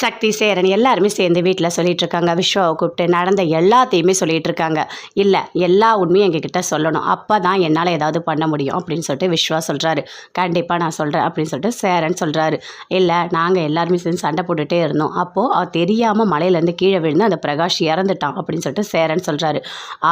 சக்தி சேரன் எல்லாருமே சேர்ந்து வீட்டில் சொல்லிட்டு இருக்காங்க விஸ்வாவை கூப்பிட்டு நடந்த எல்லாத்தையுமே சொல்லிட்டு இருக்காங்க இல்லை எல்லா உண்மையும் எங்ககிட்ட சொல்லணும். அப்போ தான் என்னால் ஏதாவது பண்ண முடியும் அப்படின்னு சொல்லிட்டு விஸ்வா சொல்கிறாரு கண்டிப்பாக நான் சொல்கிறேன் அப்படின்னு சொல்லிட்டு சேரன் சொல்கிறாரு இல்லை நாங்கள் எல்லாருமே சேர்ந்து சண்டை போட்டுகிட்டே இருந்தோம். அப்போது தெரியாமல் மலையிலேருந்து கீழே விழுந்து அந்த பிரகாஷ் இறந்துட்டான் அப்படின்னு சொல்லிட்டு சேரன் சொல்கிறாரு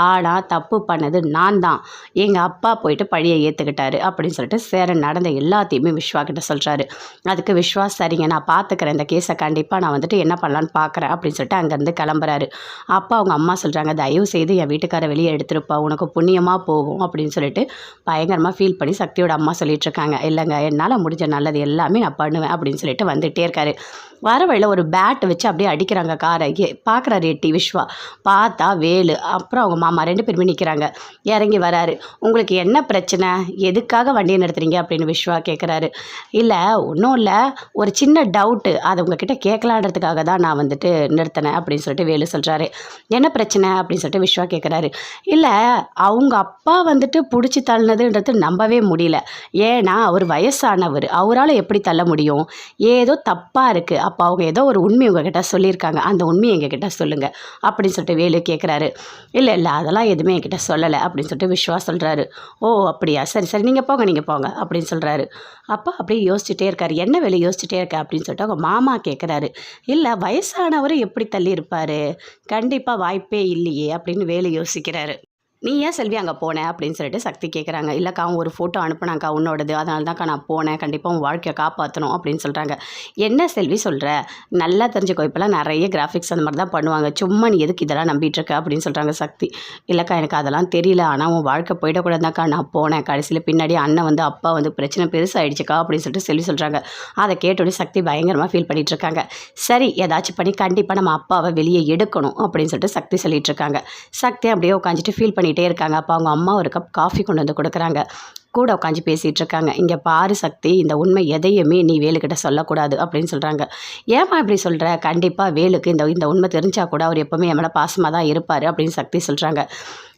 ஆனால் தப்பு பண்ணது நான் தான். எங்கள் அப்பா போயிட்டு பழியை ஏற்றுக்கிட்டாரு அப்படின்னு சொல்லிட்டு சேரன் நடந்த எல்லாத்தையுமே விஸ்வா கிட்ட சொல்கிறாரு அதுக்கு விஸ்வா சரிங்க நான் பார்த்துக்கிறேன் இந்த கேஸை கண்டிப்பாக நான் வந்துட்டு என்ன பண்ணலான்னு பார்க்குறேன் அப்படின்னு சொல்லிட்டு அங்கேருந்து கிளம்புறாரு. அப்பா அவங்க அம்மா சொல்கிறாங்க தயவு செய்து என் வீட்டுக்கார வெளியே எடுத்துருப்பா உனக்கு புண்ணியமாக போகும் அப்படின்னு சொல்லிட்டு பயங்கரமாக ஃபீல் பண்ணி சக்தியோட அம்மா சொல்லிகிட்ருக்காங்க இல்லைங்க என்னால் முடிஞ்ச நல்லது எல்லாமே நான் பண்ணுவேன் அப்படின்னு சொல்லிட்டு வந்துகிட்டே இருக்காரு. வர வழியில் ஒரு பேட் வச்சு அப்படியே அடிக்கிறாங்க காரை பார்க்குறாரு எட்டி விஸ்வா. பார்த்தா வேலு. அப்புறம் அவங்க மாமா ரெண்டு பேருமே நிற்கிறாங்க இறங்கி வராரு. உங்களுக்கு என்ன பிரச்சனை? எதுக்காக வண்டியை நிறுத்துறீங்க? அப்படின்னு விஸ்வா கேட்குறாரு இல்லை ஒன்றும் இல்லை. ஒரு சின்ன டவுட்டு அதை உங்ககிட்ட கேட்கலான்றதுக்காக தான் நான் வந்துட்டு நிறுத்தினேன் அப்படின்னு சொல்லிட்டு வேலு சொல்கிறாரு என்ன பிரச்சனை? அப்படின்னு சொல்லிட்டு விஸ்வா கேட்குறாரு இல்லை அவங்க அப்பா வந்துட்டு பிடிச்சி தள்ளினதுன்றது நம்பவே முடியல. ஏன்னா அவர் வயசானவர். அவரால் எப்படி தள்ள முடியும்? ஏதோ தப்பாக இருக்குது அப்போ அவங்க ஏதோ ஒரு உண்மை உங்ககிட்ட சொல்லியிருக்காங்க. அந்த உண்மையை எங்ககிட்ட சொல்லுங்கள் அப்படின்னு சொல்லிட்டு வேலு கேட்குறாரு இல்லை இல்லை அதெல்லாம் எதுவுமே என்கிட்ட சொல்லலை அப்படின்னு சொல்லிட்டு விஸ்வா சொல்கிறாரு ஓ அப்படியா? சரி சரி நீங்கள் போங்க நீங்கள் போங்க அப்படின்னு சொல்கிறாரு அப்போ அப்படியே யோசிச்சுட்டே இருக்காரு. என்ன வேலை யோசிச்சுட்டே இருக்க? அப்படின்னு சொல்லிட்டு அவங்க மாமா கேட்குறாரு இல்லை வயசானவர் எப்படி தள்ளி இருப்பார்? கண்டிப்பாக வாய்ப்பே இல்லையே அப்படின்னு வேலு யோசிக்கிறாரு. நீ ஏன் செல்வி அங்கே போனேன் அப்படின்னு சொல்லிட்டு சக்தி கேட்குறாங்க இல்லைக்கா அவங்க ஒரு ஃபோட்டோ அனுப்புனாக்கா உன்னோடது. அதனால தான்க்கா நான் போனேன். கண்டிப்பாக உன் வாழ்க்கையை காப்பாற்றணும் அப்படின்னு சொல்கிறாங்க என்ன செல்வி சொல்கிற நல்லா தெரிஞ்சுக்கோ. இப்போலாம் நிறைய கிராஃபிக்ஸ் அந்த மாதிரி தான் பண்ணுவாங்க. சும்மா நீ எதுக்கு இதெல்லாம் நம்பிட்டு இருக்க? அப்படின்னு சொல்கிறாங்க சக்தி. இல்லைக்கா எனக்கு அதெல்லாம் தெரியல. ஆனால் உன் வாழ்க்கை போயிடக்கூடாதாக்கா நான் போனேன். கடைசியில் பின்னாடி அண்ணன் வந்து அப்பா வந்து பிரச்சனை பெருசாகிடுச்சுக்கா அப்படின்னு சொல்லிட்டு செல்வி சொல்கிறாங்க அதை கேட்டோடனே சக்தி பயங்கரமாக ஃபீல் பண்ணிட்டு இருக்காங்க. சரி ஏதாச்சும் பண்ணி கண்டிப்பாக நம்ம அப்பாவை வெளியே எடுக்கணும். அப்படின்னு சொல்லிட்டு சக்தி சொல்லிட்டு இருக்காங்க. சக்தி அப்படியே உட்காந்துட்டு ஃபீல் பண்ணி பண்ணிகிட்டே இருக்காங்க. அப்போ அவங்க அம்மா ஒரு கப் காஃபி கொண்டு வந்து கொடுக்குறாங்க. கூட உட்காந்து பேசிகிட்டு இருக்காங்க இங்கே பாரு சக்தி இந்த உண்மை எதையுமே நீ வேலுக்கிட்ட சொல்லக்கூடாது அப்படின்னு சொல்கிறாங்க ஏமா இப்படி சொல்கிற கண்டிப்பாக வேலுக்கு இந்த இந்த உண்மை தெரிஞ்சால் கூட அவர் எப்போவுமே என் மேலே பாசமாக தான் இருப்பார் அப்படின்னு சக்தி சொல்கிறாங்க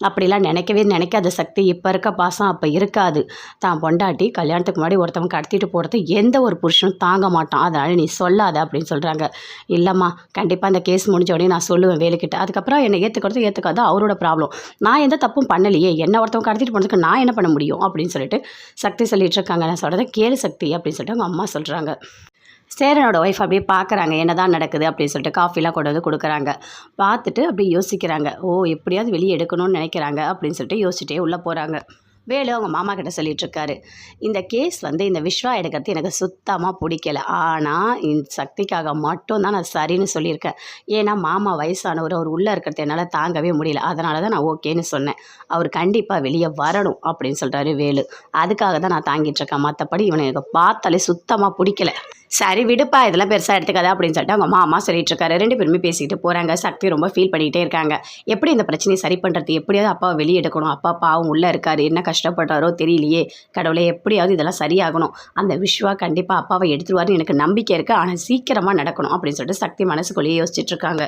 அப்படிலாம் நினைக்கவே நினைக்காத சக்தி இப்போ இருக்க பாசம் அப்போ இருக்காது. தான் பொண்டாட்டி கல்யாணத்துக்கு முன்னாடி ஒருத்தவங்க கடத்திட்டு போகிறது எந்த ஒரு புருஷனும் தாங்க மாட்டான். அதனால் நீ சொல்லாத அப்படின்னு சொல்கிறாங்க இல்லைம்மா கண்டிப்பாக அந்த கேஸ் முடிஞ்ச உடனே நான் சொல்லுவேன் வேலுக்கிட்ட அதுக்கப்புறம் என்னை ஏற்றுக்கிறது ஏற்றுக்காது அவரோட ப்ராப்ளம் நான் எந்த தப்பும் பண்ணலையே. என்ன ஒருத்தவங்க கடத்திட்டு போனதுக்கு நான் என்ன பண்ண முடியும் அப்படின்னு சொல்லி சொல்லிட்டு சக்தி சொல்லிட்டு இருக்காங்க நான் சொல்கிறத கேளு சக்தி அப்படின்னு சொல்லிட்டு அவங்க அம்மா சொல்கிறாங்க சேரனோட ஒய்ஃப் அப்படியே பார்க்குறாங்க என்ன தான் நடக்குது அப்படின்னு சொல்லிட்டு காஃபிலாம் கொண்டு வந்து கொடுக்குறாங்க. பார்த்துட்டு அப்படியே யோசிக்கிறாங்க. ஓ எப்படியாவது வெளியே எடுக்கணும்னு நினைக்கிறாங்க அப்படின்னு சொல்லிட்டு யோசிச்சுட்டே உள்ளே போகிறாங்க வேலு அவங்க மாமா கிட்ட சொல்லிட்டு இருக்காரு இந்த கேஸ் வந்து இந்த விஸ்வா எடுக்கிறது எனக்கு சுத்தமாக பிடிக்கல. ஆனால் இந்த சக்திக்காக மட்டும் தான் நான் சரின்னு சொல்லியிருக்கேன். ஏன்னா மாமா வயசானவர் அவர் உள்ளே இருக்கிறது என்னால் தாங்கவே முடியல. அதனால தான் நான் ஓகேன்னு சொன்னேன். அவர் கண்டிப்பாக வெளியே வரணும் அப்படின்னு சொல்கிறாரு வேலு. அதுக்காக தான் நான் தாங்கிட்டு இருக்கேன். மற்றபடி இவனை எனக்கு பார்த்தாலே சுத்தமாக பிடிக்கல. சரி விடுப்பா இதெல்லாம் பெருசாக எடுத்துக்காத அப்படின்னு சொல்லிட்டு அவங்க மாமா சொல்லிட்டு இருக்காரு ரெண்டு பேருமே பேசிக்கிட்டு போகிறாங்க சக்தி ரொம்ப ஃபீல் பண்ணிகிட்டே இருக்காங்க. எப்படி இந்த பிரச்சனையை சரி பண்ணுறது எப்படியாவது அப்பாவை வெளியே எடுக்கணும். அப்பா பாவம் உள்ளே இருக்காரு. என்ன கஷ்டப்படுறாரோ தெரியலையே. கடவுளே எப்படியாவது இதெல்லாம் சரியாகணும். அந்த விஸ்வா கண்டிப்பாக அப்பாவை எடுத்துருவாருன்னு எனக்கு நம்பிக்கை இருக்குது ஆனால் சீக்கிரமாக நடக்கணும் அப்படின்னு சொல்லிட்டு சக்தி மனசுக்குள்ளேயே யோசிச்சுட்டு இருக்காங்க.